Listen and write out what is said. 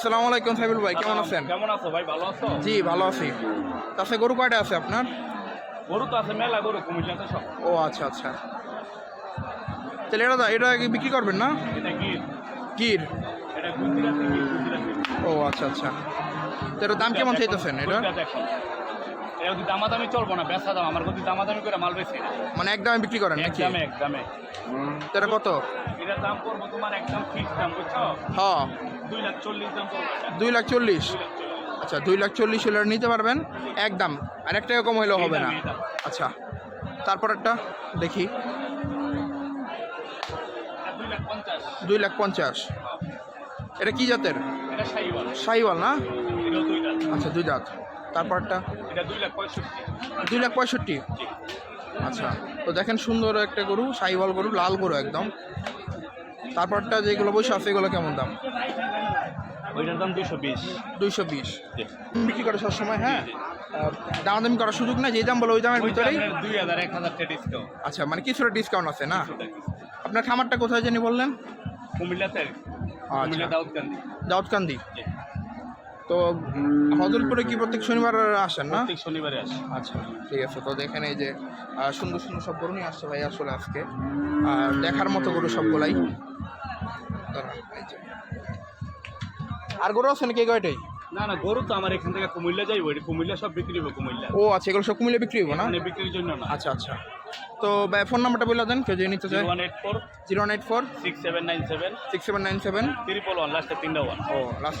আসসালামু আলাইকুম সাইবুল ভাই কেমন আছেন? কেমন আছো ভাই ভালো আছো? জি ভালো আছি। তাছে গরু কয়টা আছে আপনার? গরু তো আছে মেলা গরু কুমিল্লাতে সব। ও আচ্ছা আচ্ছা। তাহলে এটা এটা কি বিক্রি করবেন না? এটা গির। এটা গুজরাটি ও আচ্ছা আচ্ছা। এটার দাম কেমন চাইতেছেন এটা? এটা যদি দামাদামি চলবো না? বেচা দাম আমার যদি দামাদামি করে মাল বেশি না মানে এক দামে বিক্রি করেন এক দামে এক দামে এটা কত? এটার দাম করব তোমার একদম ফিক্স দাম বুঝছ? হ্যাঁ দুই লাখ চল্লিশ আচ্ছা দুই লাখ চল্লিশ হলে নিতে পারবেন? একদম আর এক টাকা কম হইলেও হবে না। আচ্ছা তারপর একটা দেখি। দুই লাখ পঞ্চাশ। এটা কি জাতের? শাহিওয়াল না? আচ্ছা দুই দাঁত। তারপরটা দুই লাখ পঁয়ষট্টি। আচ্ছা তো দেখেন সুন্দর একটা গরু সাইওয়াল গরু লাল গরু একদম। তারপরটা যেগুলো বসে আছে এগুলো কেমন দাম? ওইটার দাম দুইশো বিশ। দুইশো বিশ। বিক্রি করে সবসময় হ্যাঁ? আহ, দামাদামি করার সুযোগ না যে দাম বলো ওই দামের ভিতরেই? দুই হাজার এক হাজার ডিসকাউন্ট আচ্ছা মানে কিছুটা ডিসকাউন্ট আছে না? আপনার খামারটা কোথায় জানি বললেন? কুমিল্লাতে। কুমিল্লা দাউদকান্দি। দাউদকান্দি? তো হজরপুরে কি প্রত্যেক শনিবার আসেন না? প্রত্যেক শনিবারে আচ্ছা ঠিক আছে। তো দেখেন এই যে সুন্দর সুন্দর সব গরু নিয়ে আসছে ভাই আসলে আজকে। আর দেখার মতো গরু সবগুলাই। এই যে। আর গরু আছে নাকি কয়টাই? না না গরু তো আমার এখান থেকে কুমিল্লা যাই ওই কুমিল্লা সব বিক্রি হবে কুমিল্লা। ও আচ্ছা এগুলো সব কুমিল্লা বিক্রি হবে না? বিক্রির জন্য না। আচ্ছা আচ্ছা। তো ভাই ফোন নাম্বারটা বলে দেন কেউ যদি নিতে চায়। One eight four zero nine four six seven nine seven six seven nine seven. Triple one লাস্টে তিনটা ওয়ান। ও লাস্ট